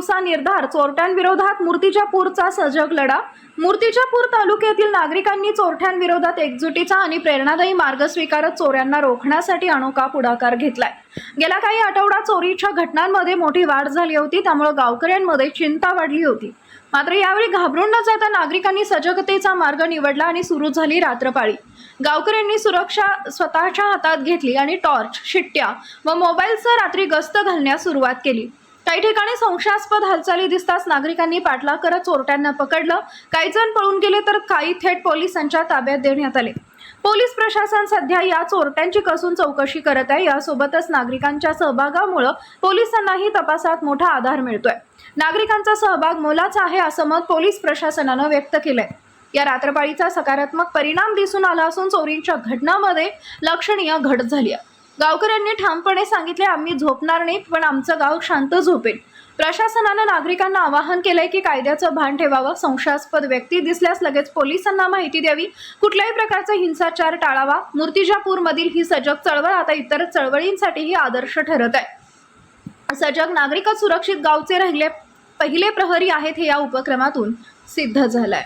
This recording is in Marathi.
निर्धार चोरट्यांविरोधात मूर्तिजापूरचा सजग लढा. मूर्तिजापूर तालुक्यातील नागरिकांनी चोरट्यांविरोधात एकजुटीचा आणि प्रेरणादायी मार्ग स्वीकारत चोऱ्यांना रोखण्यासाठी अनोखा पुढाकार घेतलाय. गेल्या काही आठवडा चोरीच्या घटनांमध्ये मोठी वाढ झाली होती त्यामुळे गावकऱ्यांमध्ये चिंता वाढली होती. मात्र यावेळी घाबरून न जाता नागरिकांनी सजगतेचा मार्ग निवडला आणि सुरू झाली रात्रपाळी. गावकऱ्यांनी सुरक्षा स्वतःच्या हातात घेतली आणि टॉर्च शिट्ट्या व मोबाईलसह रात्री गस्त घालण्यास सुरुवात केली. काही ठिकाणी संशयास्पद हालचाली दिसताच नागरिकांनी पाठलाग करत चोरट्यांना पकडलं. काही जण पळून गेले तर काही थेट पोलिसांच्या ताब्यात देण्यात आले. पोलीस प्रशासन सध्या या चोरट्यांची कसून चौकशी करत आहे. यासोबतच नागरिकांच्या सहभागामुळं पोलिसांनाही तपासात मोठा आधार मिळतोय. नागरिकांचा सहभाग मोलाचा आहे असं मत पोलीस प्रशासनानं व्यक्त केलंय. या रात्रपाळीचा सकारात्मक परिणाम दिसून आला असून चोरींच्या घटनांमध्ये लक्षणीय घट झाली आहे. गावकऱ्यांनी ठामपणे सांगितले आम्ही झोपणार नाही पण आमचं गाव शांत झोपेल. प्रशासनानं नागरिकांना आवाहन केलंय की कायद्याचं भान ठेवावं. संशयास्पद व्यक्ती दिसल्यास लगेच पोलिसांना माहिती द्यावी. कुठल्याही प्रकारचा हिंसाचार टाळावा. मूर्तिजापूरमधील ही सजग चळवळ आता इतर चळवळींसाठीही आदर्श ठरत आहे. सजग नागरिकच सुरक्षित गावचे राहिले. पहिले प्रहरी आहेत हे या उपक्रमातून सिद्ध झालंय.